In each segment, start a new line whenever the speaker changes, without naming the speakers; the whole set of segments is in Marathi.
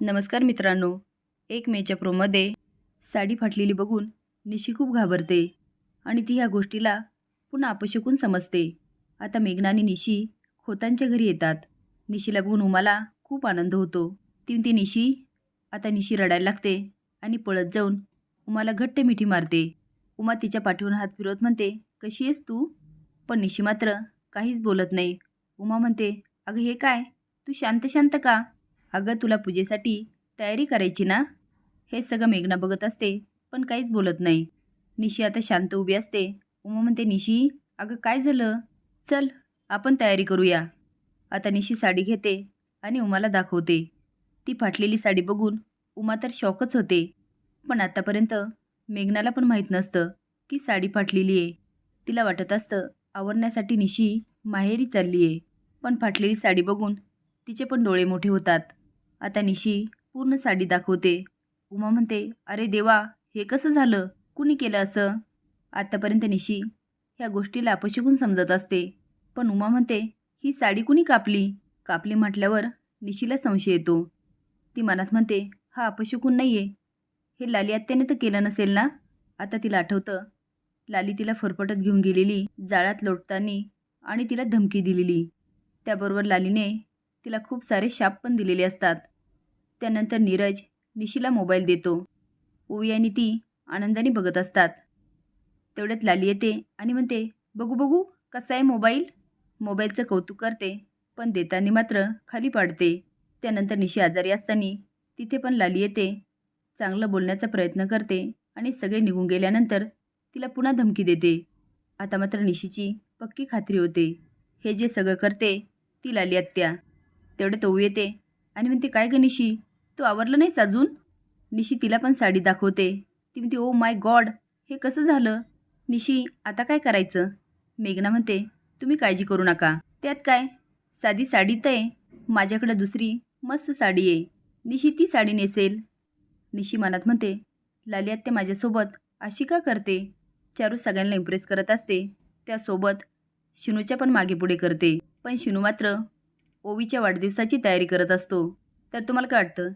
नमस्कार मित्रांनो. एक मेच्या प्रोमध्ये साडी फाटलेली बघून निशी खूप घाबरते आणि ती ह्या गोष्टीला पुन्हा अपशकून समजते. आता मेघना आणि निशी खोतांच्या घरी येतात. निशीला बघून उमाला खूप आनंद होतो. ती ती निशी आता निशी रडायला लागते आणि पळत जाऊन उमाला घट्ट मिठी मारते. उमा तिच्या पाठीवरून हात फिरवत म्हणते कशी आहेस तू? पण निशी मात्र काहीच बोलत नाही. उमा म्हणते अगं हे काय? तू शांत शांत का? अगं तुला पूजेसाठी तयारी करायची ना? हे सगळं मेघना बघत असते पण काहीच बोलत नाही. निशी आता शांत उभी असते. उमा म्हणते निशी अगं काय झालं? चल आपण तयारी करूया. आता निशी साडी घेते आणि उमाला दाखवते. ती फाटलेली साडी बघून उमा तर शॉकच होते. पण आतापर्यंत मेघनाला पण माहीत नसतं की साडी फाटलेली आहे. तिला वाटत असतं आवरण्यासाठी निशी माहेरी चालली आहे पण फाटलेली साडी बघून तिचे पण डोळे मोठे होतात. आता निशी पूर्ण साडी दाखवते. उमा म्हणते अरे देवा हे कसं झालं? कुणी केलं असं? आत्तापर्यंत निशी ह्या गोष्टीला अपशकून समजत असते. पण उमा म्हणते ही साडी कुणी कापली? कापली म्हटल्यावर निशीला संशय येतो. ती मनात म्हणते हा अपशकून नाही आहे हे लाली आत्याने तर केलं नसेल ना? आता तिला आठवतं लाली तिला फरफटत घेऊन गेलेली जाळ्यात लोटताना आणि तिला धमकी दिलेली. त्याबरोबर लालीने तिला खूप सारे शाप पण दिलेले असतात. त्यानंतर नीरज निशीला मोबाईल देतो. ओवी आणि ती आनंदाने बघत असतात. तेवढ्यात लाली येते आणि म्हणते बघू बघू कसा आहे मोबाईल? मोबाईलचं कौतुक करते पण देताना मात्र खाली पाडते. त्यानंतर निशी आजारी असताना तिथे पण लाली येते. चांगलं बोलण्याचा प्रयत्न करते आणि सगळे निघून गेल्यानंतर तिला पुन्हा धमकी देते. आता मात्र निशीची पक्की खात्री होते. हे जे सगळं करते ती लाली आत्या तेवढ्यात ओवी येते आणि म्हणते काय ग निशी? तू आवरलं नाहीस अजून? निशी तिला पण साडी दाखवते. ती म्हणते ओ माय गॉड हे कसं झालं? निशी आता काय करायचं? मेघना म्हणते तुम्ही काळजी करू नका. त्यात काय? साधी साडी तर आहे. माझ्याकडं दुसरी मस्त साडी आहे. निशी ती साडी नेसेल. निशी मनात म्हणते लाली आत्या माझ्यासोबत अशी का करते? चारू सगळ्यांना इम्प्रेस करत असते. त्यासोबत शिनूच्या पण मागे पुढे करते. पण शिनू मात्र ओवीच्या वाढदिवसाची तयारी करत असतो. तर तुम्हाला काय वाटतं?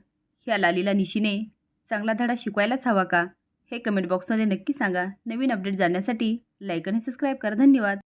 ह्या लालीला निशीने चांगला धडा शिकवायलाच हवा का? हे कमेंट बॉक्समध्ये नक्की सांगा. नवीन अपडेट जाण्यासाठी लाईक आणि सबस्क्राईब करा. धन्यवाद.